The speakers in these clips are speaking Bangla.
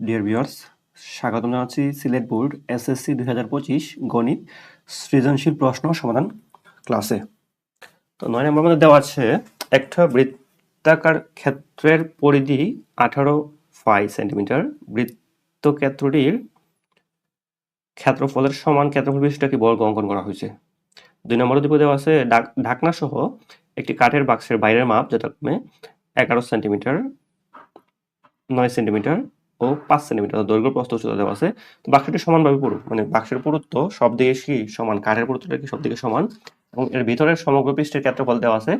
ডিয়ার ভিউয়ার্স স্বাগতম জানাচ্ছি সিলেট বোর্ড এসএসসি দুই হাজার পঁচিশ গণিত সৃজনশীল প্রশ্ন সমাধান ক্লাসে। তো নয় নম্বর মধ্যে দেওয়া আছে, একটা বৃত্তাকার ক্ষেত্রের পরিধি আঠারো ফাই সেন্টিমিটার। বৃত্তক্ষেত্রটির ক্ষেত্রফলের সমান ক্ষেত্রফল বিশিষ্ট একটি বর্গ অঙ্কন করা হয়েছে। দুই নম্বর দিকে দেওয়া আছে ঢাক- ঢাকনা সহ একটি কাঠের বাক্সের বাইরের মাপ যেটা এগারো সেন্টিমিটার, নয় সেন্টিমিটার ও পাঁচ সেন্টিমিটার দৈর্ঘ্য প্রস্থ উচ্চতা দেওয়া আছে। তো বাক্সটি সমানভাবে পড়ুক মানে বাক্সের পুরুত্ব সব দিকে কি সমান, কাঠের পুরুত্বটা কি সব দিকে সমান, এবং এর ভিতরের সমগ্র পৃষ্ঠের ক্ষেত্রফল দেওয়া আছে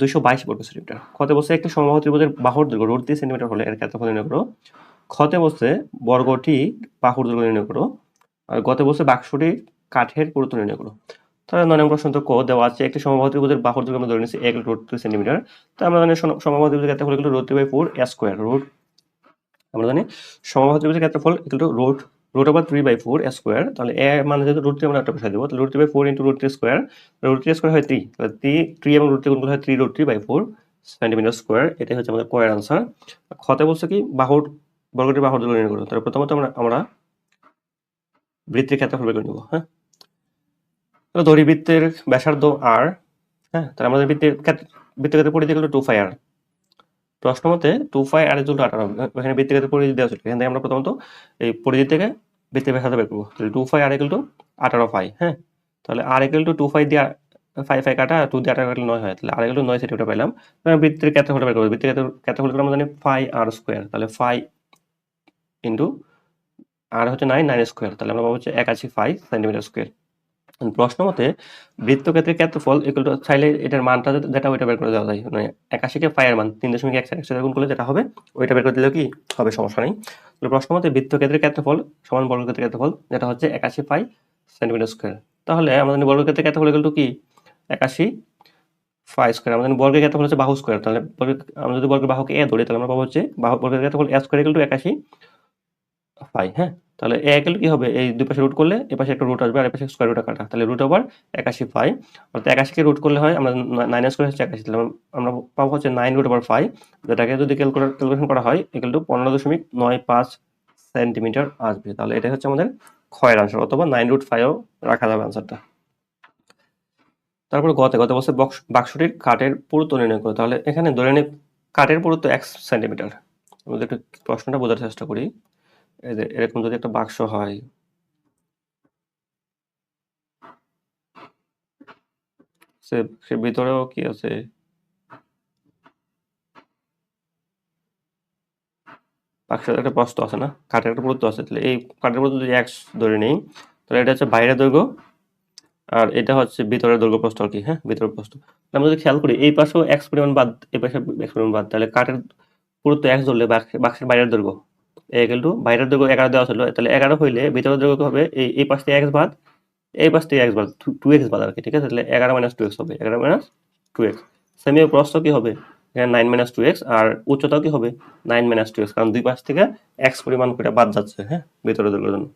দুইশো বাইশ বর্গ সেন্টিমিটার। ক্ষতে বসে একটি সমবাহু ত্রিভুজের বাহুর দৈর্ঘ্য রোড তিরিশ সেন্টিমিটার হলে এর ক্ষেত্রফল নির্ণয় করো। ক্ষতে বসে বর্গটি বাহুর দৈর্ঘ্য নির্ণয় করো, আর গতে বসে বাক্সটি কাঠের পুরুত্ব নির্ণয় করো। তাহলে নয় নম্বর প্রশ্ন ক দেওয়া আছে, একটি সমবাহু ত্রিভুজের বাহুর দৈর্ঘ্য আমরা ধরে নিচ্ছি এক রোড সেন্টিমিটার। তো আমরা জানি সম- সমবাহু ত্রিভুজের ক্ষেত্রফল এগুলো root three by four square root আমরা জানি সমবাহু ত্রিভুজের ক্ষেত্রফল equal to root root over three by four square তাহলে এ মানে যেহেতু রুট থ্রি আমরা একটা বসাই দেবো, তাহলে root three by four into root three square root three square হয় থ্রি তাহলে থ্রি থ্রি এবং রুট থ্রি গুণগুলো হয় three root three by four centimetre square এটাই হচ্ছে আমাদের কয়ের আনসার খতে বলছে কি, বাহুর বর্গটির বাহুর দৈর্ঘ্য নির্ণয় করো তাহলে প্রথমত আমরা আমরা বৃত্তের ক্ষেত্রফল বের করে নেব হ্যাঁ? তাহলে ধরি বৃত্তের ব্যাসার্ধ আর হ্যাঁ? তাহলে আমাদের বৃত্তের ক্ষেত্র- বৃত্তের ক্ষেত্রে পরিধি গেল টু ফাই আর প্রশ্ন মতে টু ফাই আর ইজুল আঠারো, এখানে বৃত্তের ক্ষেত্রে পরিধি দেওয়া ছিল। এখান থেকে আমরা প্রথমত এই পরিধি থেকে বৃত্তের ব্যাসার্ধ বের করব। তাহলে two pi r equal to আঠারো ফাই হ্যাঁ? তাহলে r equal to two pi দিয়ে ফাইভ ফাই কাটা টু দিয়ে আঠারো কাটলে নয় হয়। তাহলে আর ইকুয়াল টু নয় সেটি ওটা পেলাম। বৃত্তির ক্ষেত্রফল বের করব। বৃত্তের ক্ষেত্র- ক্ষেত্রফল আমরা জানি ফাই আর স্কোয়ার তাহলে ফাই ইন্টু আর হচ্ছে নাইন নাইন স্কোয়ার তাহলে আমরা পাবো হচ্ছে একাশি ফাইভ সেন্টিমিটার স্কোয়ার প্রশ্ন মতে, বৃত্তক্ষেত্রের ক্ষেত্রফল ইকুয়াল টু চাইলে এটার মানটা যেটা- ওইটা বের করে দেওয়া যায়। মানে একাশিকে ফাইয়ের মান, তিন দশমিক এক সাথে গুণ করলে যেটা হবে, ওইটা বের করে দিলেও কি হবে, সমস্যা নেই। তাহলে প্রশ্ন মতে, বৃত্তক্ষেত্রের ক্ষেত্রফল সমান বর্গক্ষেত্রের ক্ষেত্রফল, যেটা হচ্ছে একাশি ফাই সেন্টিমিটার স্কোয়ার তাহলে আমাদের বর্গক্ষেত্রের ক্ষেত্রফল ইকুয়াল টু কি? একাশি ফাই স্কোয়ার আমাদের বর্গের ক্ষেত্রফল হচ্ছে বাহু স্কোয়ার তাহলে আমরা যদি বর্গের বাহুকে এ ধরি, তাহলে আমরা পাবো হচ্ছে বাহু বর্গের ক্ষেত্রফল এ স্কোয়ার ইকুয়াল টু একাশি ফাই হ্যাঁ? তাহলে এ একুয়াল কি হবে? এই দুই পাশে রুট করলে এ পাশে একটা রুট আসবে আর এ পাশে স্কোয়ার রুট কাটা তাহলে রুট ওভার একাশি ফাই অর্থাৎ একাশিকে রুট করলে হয়, আমরা নাইন স্কোয়ার হচ্ছে একাশি। তাহলে আমরা পাবো হচ্ছে নাইন রুট ওভার ফাইভ যেটাকে যদি ক্যালকুলেশন করা হয় এগুলো টু পনেরো দশমিক নয় পাঁচ সেন্টিমিটার আসবে। তাহলে এটাই হচ্ছে আমাদের ক্ষয়ের আনসার অথবা নাইন রুট ফাইভও রাখা যাবে আনসারটা তারপর গতে, গত বছর বক্স বাক্সটির কাঠের পুরুত্ব নির্ণয় করো। তাহলে এখানে ধরে নিই কাঠের পুরুত্ব এক সেন্টিমিটার আমাদের একটু প্রশ্নটা বোঝার চেষ্টা করি। এরকম যদি একটা বাক্স হয়। সে ভিতরেও কি আছে? বাক্সের একটা প্রস্ত আছে না? কাঠের একটা পুরুত্ব আছে। তাহলে এই কাঠের পুরুত্ব যদি এক্স ধরে নেই, তাহলে এটা হচ্ছে বাইরের দৈর্ঘ্য, আর এটা হচ্ছে ভিতরের দৈর্ঘ্য প্রস্থ আর কি হ্যাঁ? ভিতরের প্রস্থ। তাহলে আমরা যদি খেয়াল করি, এই পাশেও এক্স পরিমাণ বাদ, এই পাশে এক্স পরিমাণ বাদ, তাহলে কাঠের পুরুত্ব এক্স ধরলে বাক্সের বাইরের দৈর্ঘ্য। এগুলো বাইরের দৈর্ঘ্য এগারো দেওয়া ছিল, তাহলে এগারো হইলে ভিতরের দৈর্ঘ্য হবে এই এই পাশ এক্স বাদ, এই পাশ এক্স বাদ টু এক্স বাদ আর কি ঠিক আছে? তাহলে এগারো মাইনাস টু এক্স হবে, এগারো মাইনাস টু এক্স সেমি প্রস্থ কি হবে? এখানে নাইন মাইনাস টু এক্স আর উচ্চতাও কি হবে? নাইন মাইনাস টু এক্স কারণ দুই পাশ থেকে এক্স পরিমাণ করে বাদ যাচ্ছে হ্যাঁ? ভিতরের দৈর্ঘ্যের জন্য।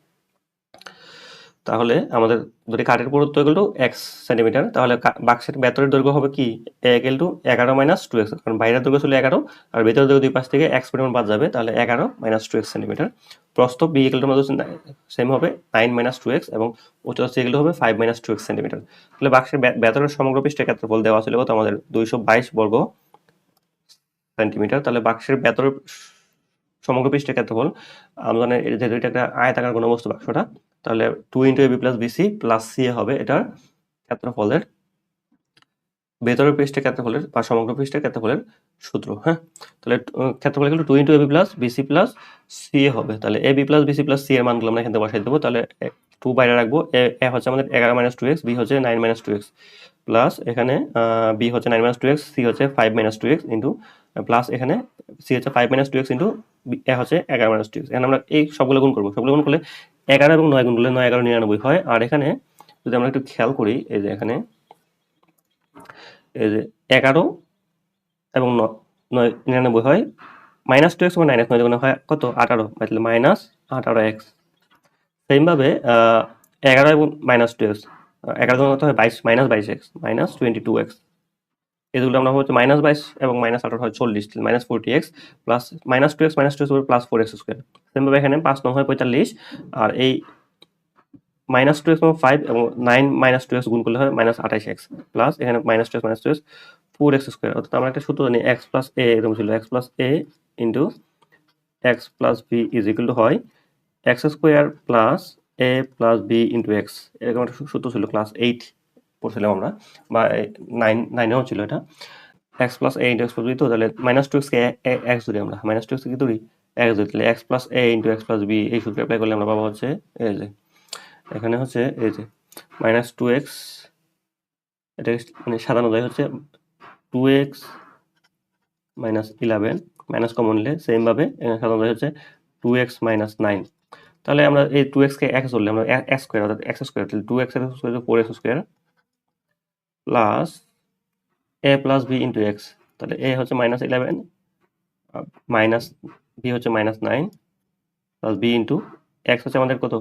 তাহলে আমাদের যদি কাঠের পুরুত্ব এগুলো এক্স সেন্টিমিটার তাহলে বাক্সের ভেতরের দৈর্ঘ্য হবে কি? এগুলো টু এগারো মাইনাস টু এক্স কারণ বাইরের দৈর্ঘ্য ছিল এগারো, আর ভেতরের দৈর্ঘ্য দুই পাশ থেকে এক্স পরিমাণ বাদ যাবে, তাহলে এগারো মাইনাস টু এক্স সেন্টিমিটার প্রস্থ বি এগুলো আমাদের সেম হবে নাইন মাইনাস টু এক্স এবং উচ্চতা সি হবে five minus two x centimetre তাহলে বাক্সের ভেতরের সমগ্র পৃষ্ঠের ক্ষেত্রফল দেওয়া ছিল কত? আমাদের দুইশো বাইশ বর্গ সেন্টিমিটার তাহলে বাক্সের ভেতরের সমগ্র পৃষ্ঠের ক্ষেত্রফল আমরা জানি যেহেতু এটা একটা আয়তাকার ঘনবস্তু বাক্সটা তাহলে two into AB plus BC plus C হবে এটার ক্ষেত্রফলের ভেতরের পৃষ্ঠের ক্ষেত্রফলের বা সমগ্র পৃষ্ঠের ক্ষেত্রফলের সূত্র হ্যাঁ? তাহলে ক্ষেত্রফল এগুলো two into AB plus BC plus C হবে। তাহলে A B plus BC plus C এর মানগুলো আমরা এখানে বসাই দেবো। তাহলে টু বাইরে রাখব। এ হচ্ছে আমাদের এগারো মাইনাস টু এক্স বি হচ্ছে nine minus two x plus এখানে বি হচ্ছে nine minus two x c হচ্ছে five minus two x into plus এখানে সি হচ্ছে five minus two x into a হচ্ছে এগারো মাইনাস টু এক্স এখানে আমরা এই সবগুলো গুণ করব। সবগুলো গুণ করলে এগারো এবং নয় গুণ করলে নয়, এগারো, নিরানব্বই হয়। আর এখানে যদি আমরা একটু খেয়াল করি, এই যে এখানে, এই যে এগারো এবং নয়, নিরানব্বই হয়। মাইনাস টু এক্স এবং নাইন এক্স, নয় হয় কত? আঠারো। তাহলে মাইনাস আঠারো এক্স। সেমভাবে এগারো এবং মাইনাস টু এক্স এগারো কত হয়? বাইশ, মাইনাস বাইশ x, minus twenty two x. এগুলো আমরা হচ্ছে মাইনাস বাইশ এবং মাইনাস আঠারো হয় চল্লিশ minus forty x plus minus two x minus two x plus four x square সেমভাবে এখানে পাঁচ নং হয় পঁয়তাল্লিশ, আর এই মাইনাস টু এক্স ফাইভ এবং নাইন মাইনাস টু এক্স গুণ করলে হয় মাইনাস আঠাইশ এক্স প্লাস এখানে minus two x minus two x four x square অর্থাৎ আমরা একটা সূত্র জানি এক্স প্লাস এ এরকম ছিল x plus a into x plus b is equal to হয় x square plus a plus b into x এরকম একটা সূত্র ছিল ক্লাস এইট পড়ছিলাম আমরা, বা নাইন নাইনেও ছিল এটা। X plus a into x plus b তো তাহলে মাইনাস টু এক্সকে এক্স ধরি আমরা। মাইনাস টু এক্স কি ধরি? এক্স ধরি। তাহলে x plus a into x plus b এই সূত্র অ্যাপ্লাই করলে আমরা পাবো হচ্ছে এই যে, এখানে হচ্ছে এই যে মাইনাস টু এক্স এটা মানে সাধারণ যায় হচ্ছে two x minus eleven minus common নিলে সেমভাবে সাধারণ হচ্ছে টু এক্স মাইনাস নাইন তাহলে আমরা এই টু এক্সকে এক্স ধরলে আমরা এক্স স্কোয়ার অর্থাৎ এক্স স্কোয়ার তাহলে two x x square four x square plus a plus b into x তাহলে এ হচ্ছে মাইনাস ইলেভেন মাইনাস বি হচ্ছে minus nine plus b into x হচ্ছে আমাদের কত?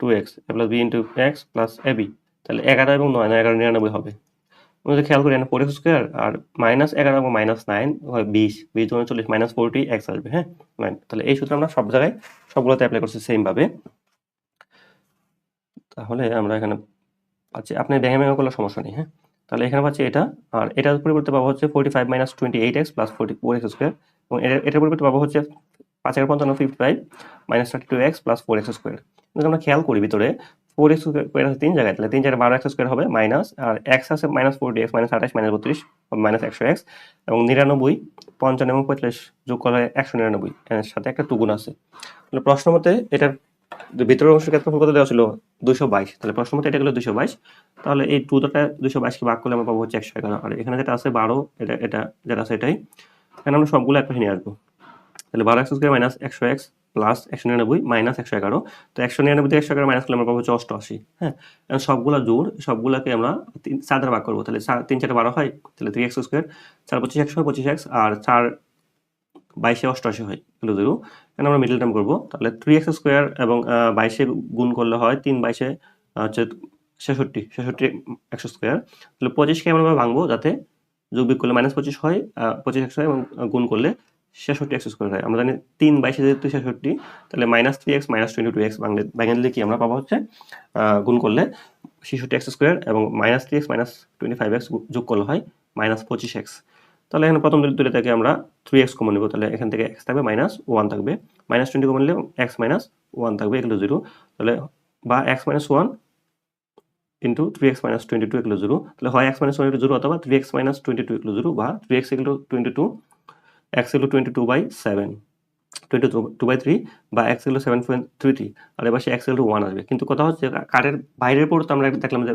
Two x a plus b into x plus a b তাহলে এগারো এবং নয় নয়, এগারো, নিরানব্বই হবে। যদি খেয়াল করি, এখানে ফোর এক্স স্কোয়ার আর মাইনাস এগারো এবং মাইনাস নাইন হয় বিশ বিশ দুগুণে চল্লিশ মাইনাস ফোরটি এক্স আসবে হ্যাঁ? নাইন তাহলে এই সূত্র আমরা সব জায়গায় সবগুলোতে অ্যাপ্লাই করছি সেমভাবে তাহলে আমরা এখানে পাচ্ছি। আপনি ভেঙে ভেঙে করলে সমস্যা নেই হ্যাঁ? তাহলে এখানে পাচ্ছি এটা, আর এটার পরিবর্তে পাবো হচ্ছে forty five minus twenty eight x plus forty four x square এবং এটার পরিবর্তে পাবো হচ্ছে পাঁচ হাজার পঞ্চান্ন fifty five minus thirty two x plus four x square যদি আমরা খেয়াল করি ভিতরে ফোর এক্স স্কোয়ার আছে তিন জায়গায়, তাহলে তিন জায়গায় বারো এক্স স্কোয়ার হবে মাইনাস আর এক্স আছে মাইনাস ফোরটি এক্স মাইনাস আঠাশ মাইনাস বত্রিশ মাইনাস একশো এক্স এবং নিরানব্বই, পঞ্চান্ন এবং পঁয়তাল্লিশ যোগ করলে একশো নিরানব্বই, এর সাথে একটা টুগুণ আছে। তাহলে প্রশ্ন মতে এটার ভিতরের অংশের ক্ষেত্রফল কত দেওয়া ছিল? দুশো বাইশ। তাহলে প্রশ্ন মতে এটা গেলো দুশো বাইশ। তাহলে এই টুটা দুশো বাইশকে ভাগ করলে আমরা পাবো হচ্ছে একশো এগারো। আর এখানে যেটা আছে বারো, এটা এটা যেটা আছে এটাই। এখানে আমরা সবগুলো এক পাশে নিয়ে আসব। তাহলে বারো একশো স্কোয়ার মাইনাস একশো এক্স প্লাস একশো নিরানব্বই মাইনাস একশো এগারো। তো একশো নিরানব্বই থেকে একশো এগারো মাইনাস করলে আমরা পাবো হচ্ছে অষ্টআশি। হ্যাঁ? সবগুলো জোর সবগুলোকে আমরা তিন, চার দ্বারা ভাগ করব। তাহলে তিন চারটে বারো হয়, তাহলে থ্রি এক্স স্কোয়ার, চার পঁচিশ একশো পঁচিশ এক্স, আর চার বাইশে অষ্টআশি হয়। এগুলো জিরো এখানে আমরা মিডল টার্ম করব। তাহলে থ্রি এক্স স্কোয়ার এবং বাইশে গুণ করলে হয় তিন বাইশে হচ্ছে ছেষট্টি ছেষট্টি একশো স্কোয়ার তাহলে পঁচিশকে আমরা ভাঙবো যাতে যোগ বিয়োগ করলে মাইনাস পঁচিশ হয় পঁচিশ একশো এবং গুণ করলে ছেষট্টি এক্স স্কোয়ার হয়। আমরা জানি তিন বাইশে যেহেতু ছেষট্টি, তাহলে minus three x minus twenty two x Bangla বাঙালি কি আমরা পাবো হচ্ছে গুণ করলে ছেষট্টি এক্স স্কোয়ার এবং minus three x minus twenty five x যোগ করলে হয় মাইনাস পঁচিশ এক্স তাহলে এখানে প্রথম দুটো থেকে আমরা থ্রি এক্স কমন নেব, তাহলে এখান থেকে এক্স থাকবে মাইনাস ওয়ান থাকবে। মাইনাস টোয়েন্টি কমন নিলে এক্স মাইনাস ওয়ান থাকবে এগুলো জিরো তাহলে বা x minus one into three x minus twenty two এগুলো জিরো তাহলে হয় এক্স মাইনাস ওয়ান জিরো অথবা three x minus twenty two এগুলো জিরো বা থ্রি এক্স এগুলো টোয়েন্টি টু এক্স এগুলো twenty two by seven twenty two by three বা এক্স এগুলো সেভেন পয়েন্ট থ্রি থ্রি আর এবার সে এক্স এগুলো ওয়ান আসবে। কিন্তু কথা হচ্ছে কাঠের বাইরের পর তো আমরা দেখলাম যে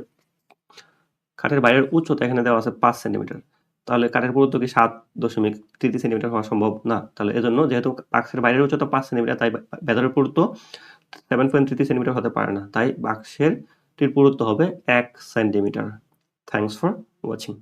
কাঠের বাইরের উচ্চতা এখানে দেওয়া আছে পাঁচ সেন্টিমিটার তাহলে কাঠের পুরুত্ব কি সাত দশমিক তিরিশ সেন্টিমিটার হওয়া সম্ভব না। তাহলে এজন্য যেহেতু বাক্সের বাইরের উচ্চতা পাঁচ সেন্টিমিটার তাই ভেতরের পুরুত্ব সেভেন পয়েন্ট থ্রি সেন্টিমিটার হতে পারে না। তাই বাক্সের টির পুরুত্ব হবে এক সেন্টিমিটার থ্যাংকস ফর ওয়াচিং